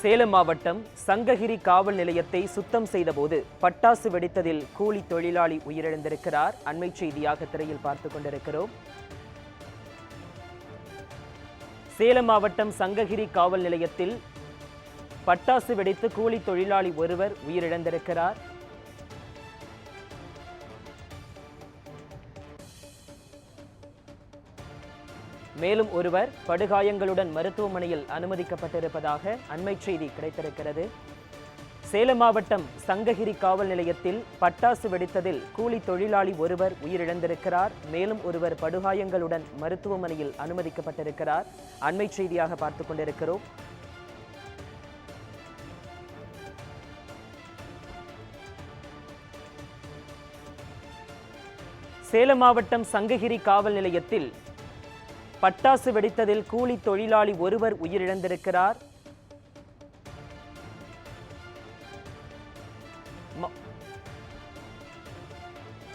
சேலம் மாவட்டம் சங்ககிரி காவல் நிலையத்தை சுத்தம் செய்தபோது பட்டாசு வெடித்ததில் கூலி தொழிலாளி உயிரிழந்திருக்கிறார். அண்மை செய்தியாக திரையில் பார்த்துக் கொண்டிருக்கிறோம். சேலம் மாவட்டம் சங்ககிரி காவல் நிலையத்தில் பட்டாசு வெடித்து கூலி தொழிலாளி ஒருவர் உயிரிழந்திருக்கிறார். மேலும் ஒருவர் படுகாயங்களுடன் மருத்துவமனையில் அனுமதிக்கப்பட்டிருப்பதாக அண்மை செய்தி கிடைத்திருக்கிறது. சேலம் மாவட்டம் சங்ககிரி காவல் நிலையத்தில் பட்டாசு வெடித்ததில் கூலி தொழிலாளி ஒருவர் உயிரிழந்திருக்கிறார். மேலும் ஒருவர் படுகாயங்களுடன் மருத்துவமனையில் அனுமதிக்கப்பட்டிருக்கிறார். அண்மை செய்தியாக பார்த்துக் கொண்டிருக்கிறோம். சேலம் மாவட்டம் சங்ககிரி காவல் நிலையத்தில் பட்டாசு வெடித்ததில் கூலி தொழிலாளி ஒருவர் உயிரிழந்திருக்கிறார்.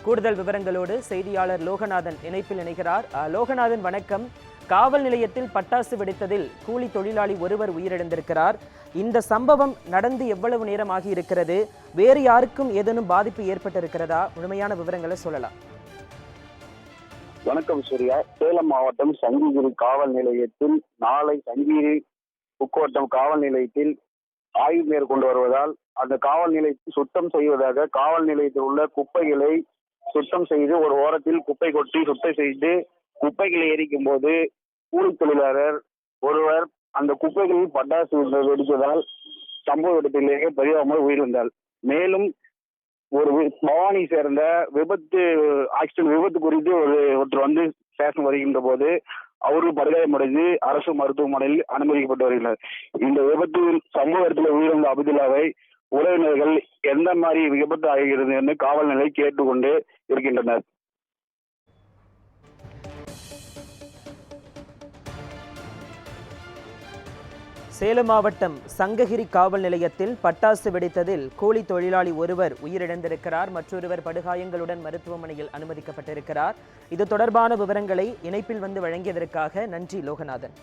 கூடுதல் விவரங்களோடு செய்தியாளர் லோகநாதன் இணைப்பில் இணைகிறார். அஹ், லோகநாதன் வணக்கம். காவல் நிலையத்தில் பட்டாசு வெடித்ததில் கூலி தொழிலாளி ஒருவர் உயிரிழந்திருக்கிறார். இந்த சம்பவம் நடந்து எவ்வளவு நேரம் இருக்கிறது? வேறு யாருக்கும் ஏதேனும் பாதிப்பு ஏற்பட்டிருக்கிறதா? முழுமையான விவரங்களை சொல்லலாம். வணக்கம் சூர்யா. சேலம் மாவட்டம் சங்ககிரி காவல் நிலையத்தில் நாளை சங்ககிரி உக்கோட்டம் காவல் நிலையத்தில் ஆய்வு மேற்கொண்டு வருவதால் அந்த காவல் நிலையத்தை சுத்தம் செய்வதாக காவல் நிலையத்தில் உள்ள குப்பைகளை சுத்தம் செய்து ஒரு ஓரத்தில் குப்பை கொட்டி சுத்தம் செய்து குப்பைகளை எரிக்கும் போது கூலி தொழிலாளர் ஒருவர் அந்த குப்பைகளில் பட்டாசு வெடித்ததால் சம்பவ இடத்திலேயே பரிதாபமாக உயிரிழந்தார். மேலும் ஒரு பவானி சேர்ந்த விபத்து ஆக்சிடென்ட் விபத்து குறித்து ஒரு ஒருத்தர் வந்து ஸ்டேஷன் வருகின்ற போது அவரு படுகாயமடைந்து அரசு மருத்துவமனையில் அனுமதிக்கப்பட்டு வருகிறார் இந்த விபத்து சம்பவ இடத்துல உயிரிழந்த அப்துல்லாவை உறவினர்கள் எந்த மாதிரி விபத்து ஆகிறது என்று காவல் நிலை கேட்டுக்கொண்டு இருக்கின்றனர். சேலம் மாவட்டம் சங்ககிரி காவல் நிலையத்தில் பட்டாசு வெடித்ததில் கூலி தொழிலாளி ஒருவர் உயிரிழந்திருக்கிறார். மற்றொருவர் படுகாயங்களுடன் மருத்துவமனையில் அனுமதிக்கப்பட்டிருக்கிறார். இது தொடர்பான விவரங்களை இணைப்பில் வந்து வழங்கியதற்காக நன்றி லோகநாதன்.